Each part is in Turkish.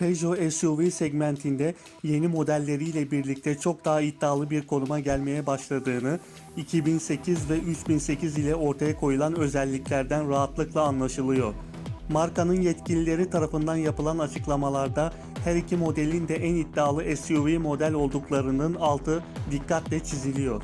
Peugeot SUV segmentinde yeni modelleriyle birlikte çok daha iddialı bir konuma gelmeye başladığını 2008 ve 3008 ile ortaya koyulan özelliklerden rahatlıkla anlaşılıyor. Markanın yetkilileri tarafından yapılan açıklamalarda her iki modelin de en iddialı SUV model olduklarının altı dikkatle çiziliyor.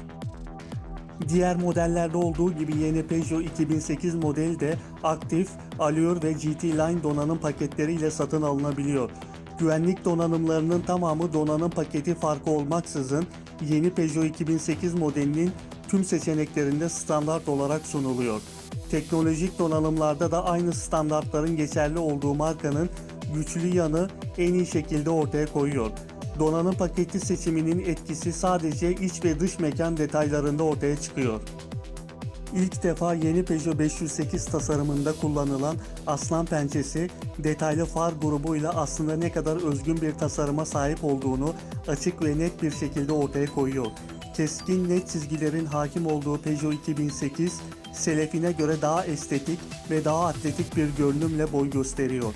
Diğer modellerde olduğu gibi yeni Peugeot 2008 modeli de aktif, Allure ve GT Line donanım paketleriyle satın alınabiliyor. Güvenlik donanımlarının tamamı donanım paketi farkı olmaksızın yeni Peugeot 2008 modelinin tüm seçeneklerinde standart olarak sunuluyor. Teknolojik donanımlarda da aynı standartların geçerli olduğu markanın güçlü yanı en iyi şekilde ortaya koyuyor. Donanım paketi seçiminin etkisi sadece iç ve dış mekan detaylarında ortaya çıkıyor. İlk defa yeni Peugeot 508 tasarımında kullanılan aslan pençesi detaylı far grubuyla aslında ne kadar özgün bir tasarıma sahip olduğunu açık ve net bir şekilde ortaya koyuyor. Keskin net çizgilerin hakim olduğu Peugeot 2008, selefine göre daha estetik ve daha atletik bir görünümle boy gösteriyor.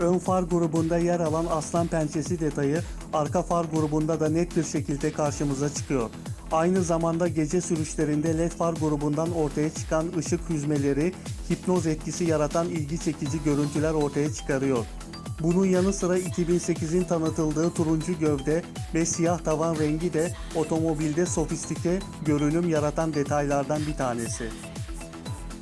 Ön far grubunda yer alan aslan pençesi detayı arka far grubunda da net bir şekilde karşımıza çıkıyor. Aynı zamanda gece sürüşlerinde led far grubundan ortaya çıkan ışık hüzmeleri hipnoz etkisi yaratan ilgi çekici görüntüler ortaya çıkarıyor. Bunun yanı sıra 2008'in tanıtıldığı turuncu gövde ve siyah tavan rengi de otomobilde sofistike görünüm yaratan detaylardan bir tanesi.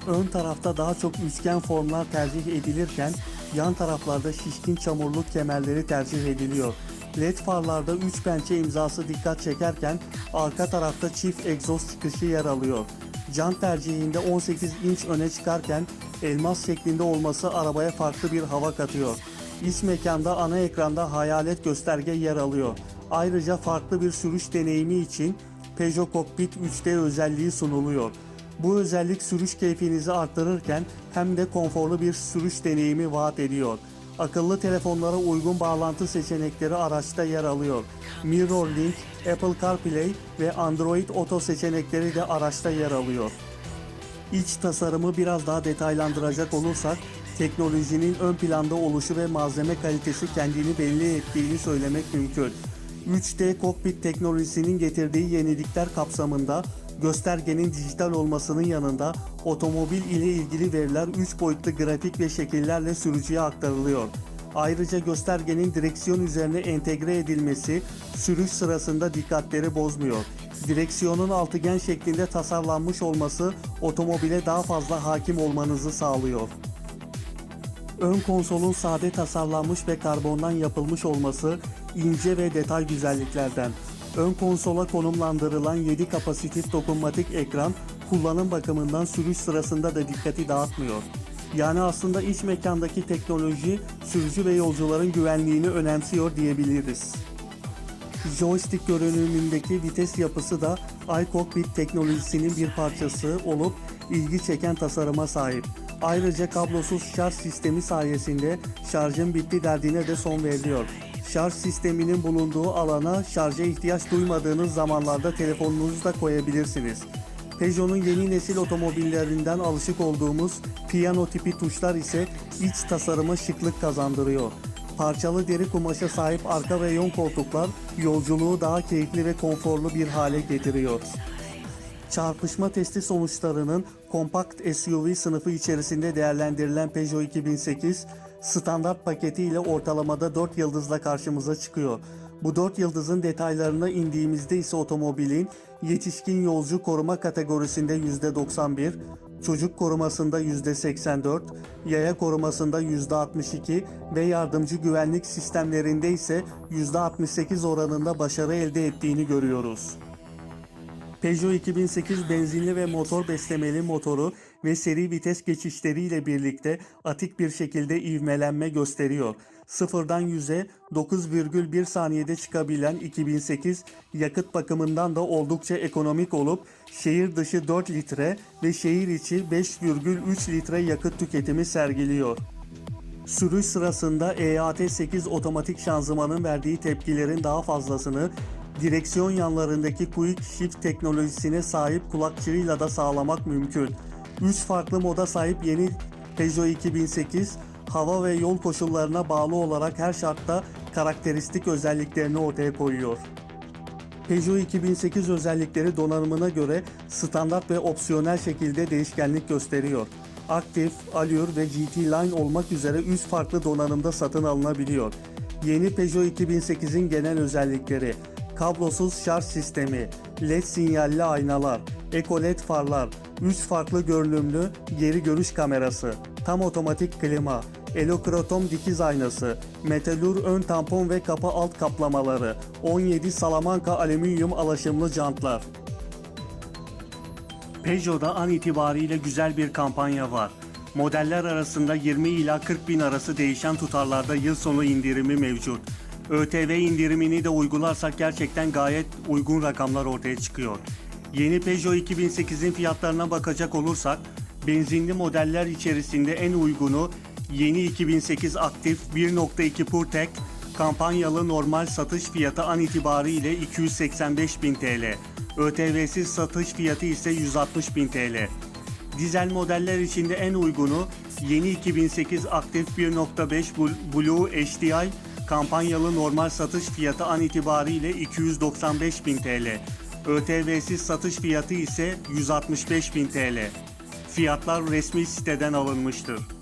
Ön tarafta daha çok üçgen formlar tercih edilirken yan taraflarda şişkin çamurluk kemerleri tercih ediliyor. LED farlarda 3 pençe imzası dikkat çekerken arka tarafta çift egzoz çıkışı yer alıyor. Jant tercihinde 18 inç öne çıkarken elmas şeklinde olması arabaya farklı bir hava katıyor. İç mekanda ana ekranda hayalet gösterge yer alıyor. Ayrıca farklı bir sürüş deneyimi için Peugeot Cockpit 3D özelliği sunuluyor. Bu özellik sürüş keyfinizi arttırırken hem de konforlu bir sürüş deneyimi vaat ediyor. Akıllı telefonlara uygun bağlantı seçenekleri araçta yer alıyor. MirrorLink, Apple CarPlay ve Android Auto seçenekleri de araçta yer alıyor. İç tasarımı biraz daha detaylandıracak olursak, teknolojinin ön planda oluşu ve malzeme kalitesi kendini belli ettiğini söylemek mümkün. 3D kokpit teknolojisinin getirdiği yenilikler kapsamında göstergenin dijital olmasının yanında otomobil ile ilgili veriler 3 boyutlu grafik ve şekillerle sürücüye aktarılıyor. Ayrıca göstergenin direksiyon üzerine entegre edilmesi sürüş sırasında dikkatleri bozmuyor. Direksiyonun altıgen şeklinde tasarlanmış olması otomobile daha fazla hakim olmanızı sağlıyor. Ön konsolun sade tasarlanmış ve karbondan yapılmış olması ince ve detay güzelliklerden. Ön konsola konumlandırılan 7 kapasitif dokunmatik ekran kullanım bakımından sürüş sırasında da dikkati dağıtmıyor. Yani aslında iç mekandaki teknoloji sürücü ve yolcuların güvenliğini önemsiyor diyebiliriz. Joystick görünümündeki vites yapısı da iCockpit teknolojisinin bir parçası olup ilgi çeken tasarıma sahip. Ayrıca kablosuz şarj sistemi sayesinde şarjın bitti derdine de son veriliyor. Şarj sisteminin bulunduğu alana şarja ihtiyaç duymadığınız zamanlarda telefonunuzu da koyabilirsiniz. Peugeot'un yeni nesil otomobillerinden alışık olduğumuz piyano tipi tuşlar ise iç tasarıma şıklık kazandırıyor. Parçalı deri kumaşa sahip arka ve yon koltuklar yolculuğu daha keyifli ve konforlu bir hale getiriyor. Çarpışma testi sonuçlarının kompakt SUV sınıfı içerisinde değerlendirilen Peugeot 2008 standart paketi ile ortalamada 4 yıldızla karşımıza çıkıyor. Bu 4 yıldızın detaylarına indiğimizde ise otomobilin yetişkin yolcu koruma kategorisinde %91, çocuk korumasında %84, yaya korumasında %62 ve yardımcı güvenlik sistemlerinde ise %68 oranında başarı elde ettiğini görüyoruz. Peugeot 2008 benzinli ve motor beslemeli motoru ve seri vites geçişleriyle birlikte atik bir şekilde ivmelenme gösteriyor. Sıfırdan 100'e 9,1 saniyede çıkabilen 2008 yakıt bakımından da oldukça ekonomik olup şehir dışı 4 litre ve şehir içi 5,3 litre yakıt tüketimi sergiliyor. Sürüş sırasında EAT8 otomatik şanzımanın verdiği tepkilerin daha fazlasını Direksiyon yanlarındaki Quick Shift teknolojisine sahip kulakçığıyla da sağlamak mümkün. 3 farklı moda sahip yeni Peugeot 2008, hava ve yol koşullarına bağlı olarak her şartta karakteristik özelliklerini ortaya koyuyor. Peugeot 2008 özellikleri donanımına göre standart ve opsiyonel şekilde değişkenlik gösteriyor. Aktif, Allure ve GT Line olmak üzere 3 farklı donanımda satın alınabiliyor. Yeni Peugeot 2008'in genel özellikleri kablosuz şarj sistemi, LED sinyalli aynalar, EcoLED farlar, 3 farklı görünümlü geri görüş kamerası, tam otomatik klima, Elokrotom dikiz aynası, metalur ön tampon ve kapı alt kaplamaları, 17 Salamanca alüminyum alaşımlı jantlar. Peugeot'da an itibariyle güzel bir kampanya var. Modeller arasında 20 ila 40 bin arası değişen tutarlarda yıl sonu indirimi mevcut. ÖTV indirimini de uygularsak gerçekten gayet uygun rakamlar ortaya çıkıyor. Yeni Peugeot 2008'in fiyatlarına bakacak olursak, benzinli modeller içerisinde en uygunu yeni 2008 Aktif 1.2 PureTech kampanyalı normal satış fiyatı an itibariyle 285.000 TL. ÖTV'siz satış fiyatı ise 160.000 TL. Dizel modeller içinde en uygunu yeni 2008 Aktif 1.5 Bul- Blue HDI kampanyalı normal satış fiyatı an itibariyle 295.000 TL. ÖTV'siz satış fiyatı ise 165.000 TL. Fiyatlar resmi siteden alınmıştır.